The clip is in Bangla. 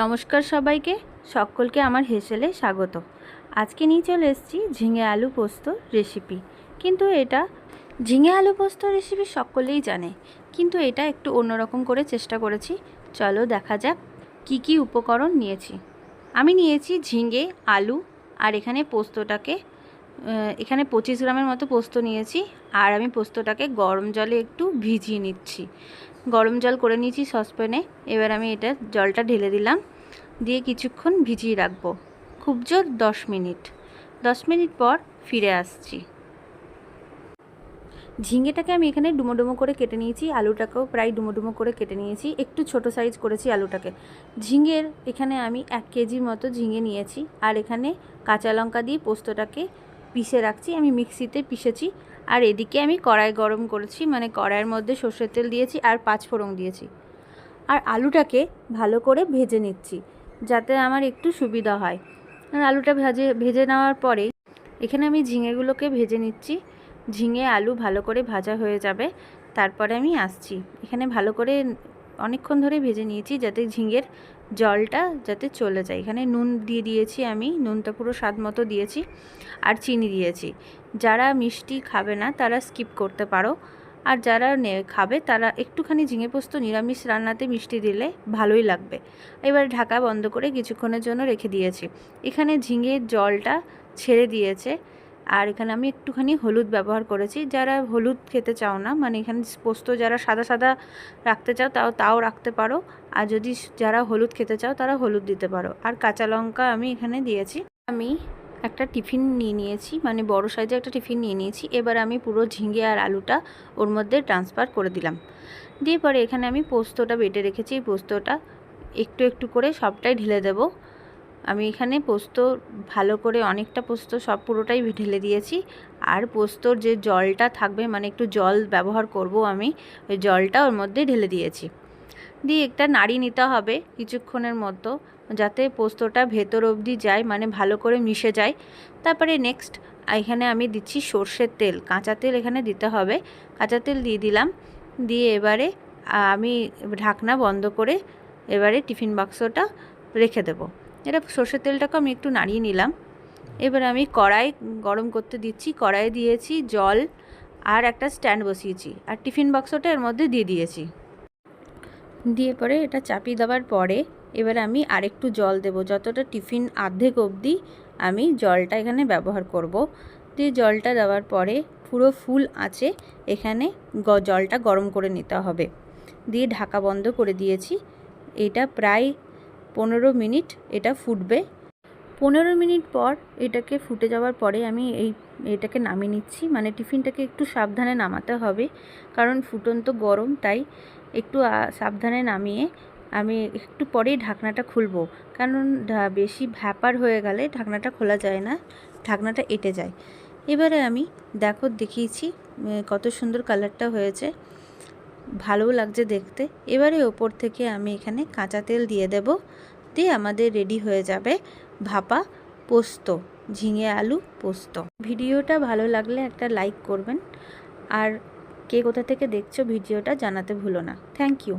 নমস্কার সবাইকে, সকলকে আমার হেসেলে স্বাগত আজকে নিয়ে চলে এসেছি ঝিঙে আলু পোস্ত রেসিপি কিন্তু এটা, ঝিঙে আলু পোস্ত রেসিপি সকলেই জানে, কিন্তু এটা একটু অন্যরকম করে চেষ্টা করেছি। চলো দেখা যাক কি কি উপকরণ নিয়েছি। আমি নিয়েছি ঝিঙে, আলু, আর এখানে পোস্তটাকে এখানে পঁচিশ গ্রামের মতো পোস্ত নিয়েছি, আর আমি পোস্তটাকে গরম জলে একটু ভিজিয়ে নিচ্ছি। গরম জল করে নিয়েছি সসপ্যানে। এবার আমি এটা জলটা ঢেলে দিলাম। দিয়ে কিছুক্ষণ ভিজিয়ে রাখব। খুব জোর দশ মিনিট। দশ মিনিট পর ফিরে আসছি। ঝিঙেটাকে আমি এখানে ডুমো ডুমো করে কেটে নিয়েছি। আলুটাকেও প্রায় ডুমো ডুমো করে কেটে নিয়েছি। একটু ছোট সাইজ করেছি আলুটাকে। ঝিঙের এখানে আমি এক কেজির মতো ঝিঙে নিয়েছি। আর এখানে কাঁচা লঙ্কা দিয়ে পোস্তটাকে পিষে রাখছি, আমি মিক্সিতে পিষেছি। আর এদিকে আমি কড়াই গরম করেছি মানে কড়াইয়ের মধ্যে সর্ষের তেল দিয়েছি আর পাঁচ ফোড়ন দিয়েছি। আর আলুটাকে ভালো করে ভেজে নিচ্ছি, যাতে আমার একটু সুবিধা হয়। আর আলুটা ভেজে ভেজে নেওয়ার পরে এখানে আমি ঝিঙেগুলোকে ভেজে নিচ্ছি। ঝিঙে আলু ভালো করে ভাজা হয়ে যাবে, তারপরে আমি আসছি। এখানে ভালো করে অনেকক্ষণ ধরে ভেজে নিয়েছি যাতে ঝিঙের জলটা যাতে চলে যায়। এখানে নুন দিয়ে দিয়েছি আমি, নুনটা পুরো স্বাদ মতো দিয়েছি আর চিনি দিয়েছি। যারা মিষ্টি খাবে না, তারা স্কিপ করতে পারো। আর যারা খাবে, তারা একটুখানি ঝিঙে পোস্ত নিরামিষ রান্নাতে মিষ্টি দিলে ভালোই লাগবে। এবার ঢাকা বন্ধ করে কিছুক্ষণের জন্য রেখে দিয়েছি। এখানে ঝিঙের জলটা ছেড়ে দিয়েছে। আর এখানে আমি একটুখানি হলুদ ব্যবহার করেছি। যারা হলুদ খেতে চাও না মানে এখানে পোস্ত যারা সাদা সাদা রাখতে চাও, তাও তাও রাখতে পারো। আর যদি যারা হলুদ খেতে চাও, তারা হলুদ দিতে পারো। আর কাঁচা লঙ্কা আমি এখানে দিয়েছি। আমি একটা টিফিন নিয়ে নিয়েছি মানে বড় সাইজে একটা টিফিন নিয়ে নিয়েছি। এবার আমি পুরো ঝিঙে আর আলুটা ওর মধ্যে ট্রান্সফার করে দিলাম। দিয়ে পরে এখানে আমি পোস্তটা বেটে রেখেছি। এই পোস্তটা একটু একটু করে সবটাই ঢেলে দেব। আমি এখানে পোস্ত ভালো করে অনেকটা পোস্ত সব পুরোটাই ঢেলে দিয়েছি। আর পোস্তর যে জলটা থাকবে মানে একটু জল ব্যবহার করব আমি, ওই জলটা ওর মধ্যে ঢেলে দিয়েছি। দিয়ে একটা নাড়ি নিতে হবে কিছুক্ষণের মতো, যাতে পোস্তটা ভেতর অবধি যায় মানে ভালো করে মিশে যায়। তারপরে নেক্সট এখানে আমি দিচ্ছি সর্ষের তেল, কাঁচা তেল এখানে দিতে হবে। কাঁচা তেল দিয়ে দিলাম। দিয়ে এবারে আমি ঢাকনা বন্ধ করে এবারে টিফিন বাক্সটা রেখে দেবো। এটা সর্ষের তেলটাকে আমি একটু নাড়িয়ে নিলাম। এবার আমি কড়াই গরম করতে দিচ্ছি কড়াই দিয়েছি জল আর একটা স্ট্যান্ড বসিয়েছি আর টিফিন বাক্সটা এর মধ্যে দিয়ে দিয়েছি। দিয়ে পরে এটা চাপিয়ে দেওয়ার পরে এবার আমি আরেকটু জল দেব, যতটা টিফিন আর্ধেক অবধি আমি জলটা এখানে ব্যবহার করব। দিয়ে জলটা দেওয়ার পরে পুরো ফুল আছে, এখানে জলটা গরম করে নিতে হবে। দিয়ে ঢাকা বন্ধ করে দিয়েছি। এটা প্রায় পনেরো মিনিট এটা ফুটবে। পনেরো মিনিট পর এটাকে ফুটে যাওয়ার পরে আমি এই এটাকে নামিয়ে নিচ্ছি। মানে টিফিনটাকে একটু সাবধানে নামাতে হবে, কারণ ফুটন্ত গরম, তাই একটু সাবধানে নামিয়ে আমি একটু পরেই ঢাকনাটা খুলবো। কারণ বেশি ভ্যাপার হয়ে গেলে ঢাকনাটা খোলা যায় না, ঢাকনাটা এঁটে যায়। এবারে আমি, দেখো, দেখিয়েছি কত সুন্দর কালারটা হয়েছে। ভালোও লাগছে দেখতে। এবারে ওপর থেকে আমি এখানে কাঁচা তেল দিয়ে দেব। দিয়ে আমাদের রেডি হয়ে যাবে ভাপা পোস্ত, ঝিঙে আলু পোস্ত। ভিডিওটা ভালো লাগলে একটা লাইক করবেন। আর কে কোথা থেকে দেখছ ভিডিওটা জানাতে ভুলো না। Thank you.